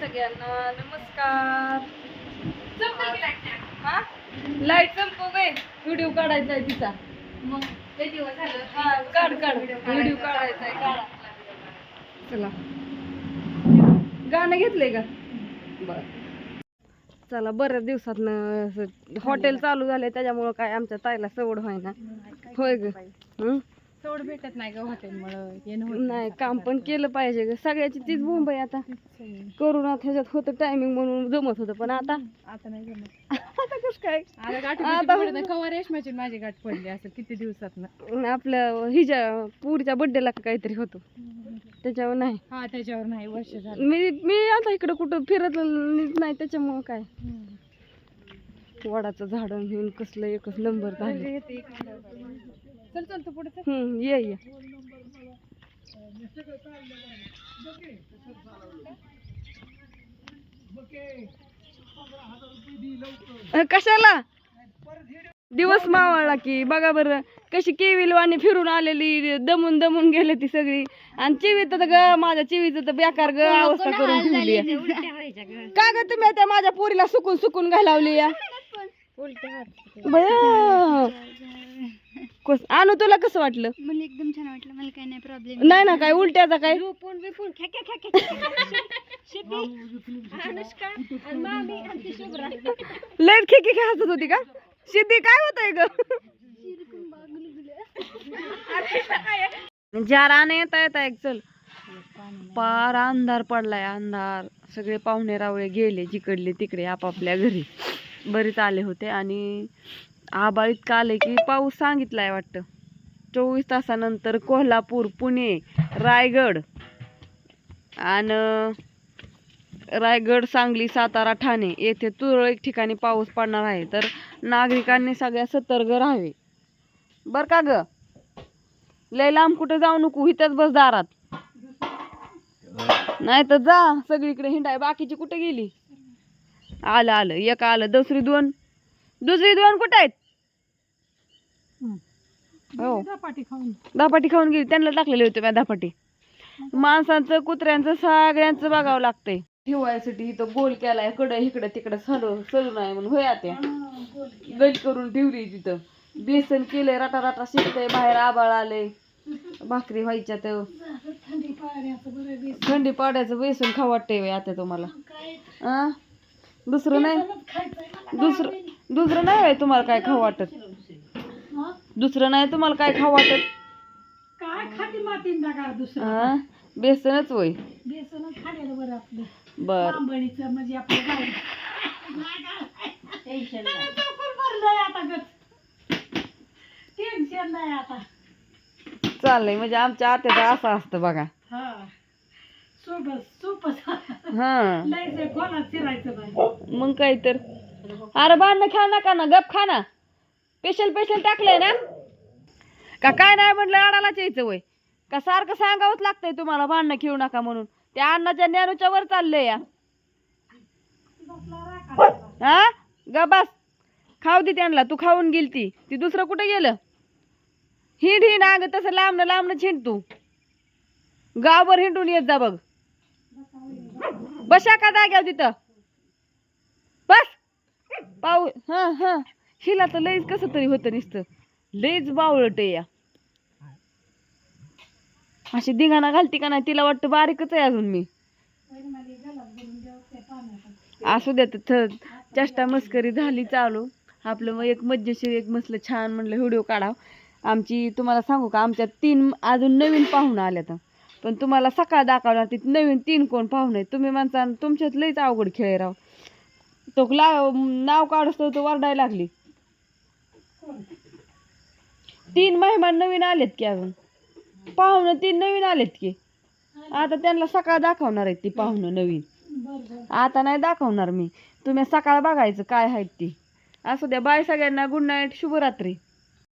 सगळ्यांना नमस्कार. हा? लाइट संपव गे व्हिडिओ काढायचा आहे तिचा. मग ते दिवस झालं. हा काढ काढ. व्हिडिओ काढायचा. आहे. काढा. चला. गाणं घेतलंय का? बर. चला बऱ्याच दिवसात हॉटेल चालू झाले त्याच्यामुळं काय आमच्या ताईला सवड होय ना होय ग सोड भेटत नाही ग हॉटेल मुळे नाही काम पण केलं पाहिजे ग. सगळ्याची तीच आहे आता. करोना ह्याच्यात होतं टायमिंग म्हणून जमत होतं पण आता? आता नाही जमत. आता कसं काय? आता कवा रेशमाची माझी गाठ पडली असेल किती दिवसात आपल्या हिच्या पुरीच्या बड्डेला काहीतरी होतं. त्याच्यावर नाही. हा त्याच्यावर नाही वर्ष झालं. मी मी आता इकडं कुठं फिरत नाही त्याच्यामुळं काय? वडाचं झाड घेऊन कसलं एकच नंबर झालं. चल चल तू पुढे. हम्म ये ये. अ, कशाला? दिवस मावळला की बघा बरं कशी केविल वाणी फिरून आलेली दमून दमून गेले ती सगळी. आणि चिवीत तर ग माझ्या चिवीचं तर बेकार ग अवस्था करून ठेवली आहे. का ग तुम्ही त्या माझ्या पोरीला सुकून सुकून घालावली या बया. कस आणू तुला कसं वाटलं? मला एकदम छान वाटलं. मला काही नाही प्रॉब्लेम नाही ना काय उलट्याचा काय? झोपून बिपून ख्या ख्या ख्या ख्या अनुष्का. आणि मामी आणि ती शुभ्रा. लय खिकी हसत होती का? सिद्धी काय होतंय ग? जार येत येत आहे चल. पार अंधार पडलाय अंधार. सगळे पाहुणे रावळे गेले जिकडले तिकडे आपापल्या घरी. बरेच आले होते आणि आबाळ इतकं आलं की पाऊस सांगितलाय वाटतं. चोवीस तासानंतर कोल्हापूर पुणे रायगड आणि रायगड सांगली सातारा ठाणे येथे तुरळक ठिकाणी पाऊस पडणार आहे. तर नागरिकांनी सगळ्या सतर्क राहावे. बर का ग? लय लांब कुठे जाऊ नको इथंच बस दारात. नाही तर जा सगळीकडे हिंडाय. बाकीची कुठे गेली? आलं आलं. एक आलं दुसरी दोन. दुसरी दोन कुठे आहेत? हो. खाऊन धापाटी खाऊन गेली. त्यांना टाकलेले होते माझ्या धापाटी. माणसांचं कुत्र्यांचं सगळ्यांचं बघावं लागतंय. ठेवायसाठी इथं गोल केलाय. कडं इकडं तिकडं सलो सलू नाही म्हणून होय त्या गज करून ठेवली तिथं. बेसन केलंय राटा राटा शिकतंय बाहेर आबाळ आलंय. भाकरी व्हायच्या तर. थंडी पाड्याचं बेसन. खाऊ वाटतंय आता तुम्हाला. आ? दुसरं नाही? दुसरं दुसरं नाही होय तुम्हाला काय खाऊ वाटत. दुसरं नाही तुम्हाला काय खाऊ वाटत. काय खाती मातीन का दुसरं? हा? बेसनच होय. खाण्याला बरं आपलं. बर. आंबणीचं म्हणजे आपलं गाव. टेन्शन भरलंय आता गच टेन्शन नाही आता. चाललंय म्हणजे आमच्या आत्याचं असं असतं बघा. हा. सोबत सोपच हा. खोलात बाई. मग काय तर. अरे भांडणं खेळ नका ना गप खा ना. स्पेशल स्पेशल टाकलंय ना. का काय नाही म्हटलं अडालाच यायचं वय. का सारखं सांगावंच लागतंय तुम्हाला भांडणं खेळू नका म्हणून. त्या अण्णाच्या ज्ञानूच्या वर चाललंय या. हा? ग बस. खाऊ दे त्यांना तू खाऊन गेली ती ती दुसरं कुठं गेलं? हिंड हिंड अगं तसं लांबणं लांबणं हिंड तू. गावभर हिंडून येत जा बघ. बशा का जाग्याव तिथं? बस. पाऊ हा हा. हिला तर लईच कसं तरी होतं नुसतं. लईच बावळट या. अशी धिंगाणा घालती का नाही तिला वाटतं बारीकच आहे अजून मी. असू द्या तर चेष्टा मस्करी झाली चालू. आपलं मग एक मज्जेशीर एक मसलं छान म्हणलं व्हिडिओ काढाव. आमची तुम्हाला सांगू का आमच्या तीन अजून नवीन पाहुणं आल्यात पण तुम्हाला सकाळ दाखवणार ती नवीन तीन कोण पाहुणे तुम्ही म्हणता तुमच्यात लईच अवघड खेळ आहे राव. तो ला नाव काढतो तो वरडायला लागली. तीन मेहमान नवीन आलेत की अजून? पाहुणं तीन नवीन आलेत की. आता त्यांना सकाळ दाखवणार आहेत ती पाहुणं नवीन. आता नाही दाखवणार मी. तुम्ही सकाळ बघायचं काय आहेत ती. असू द्या बाय सगळ्यांना गुड नाईट शुभरात्री.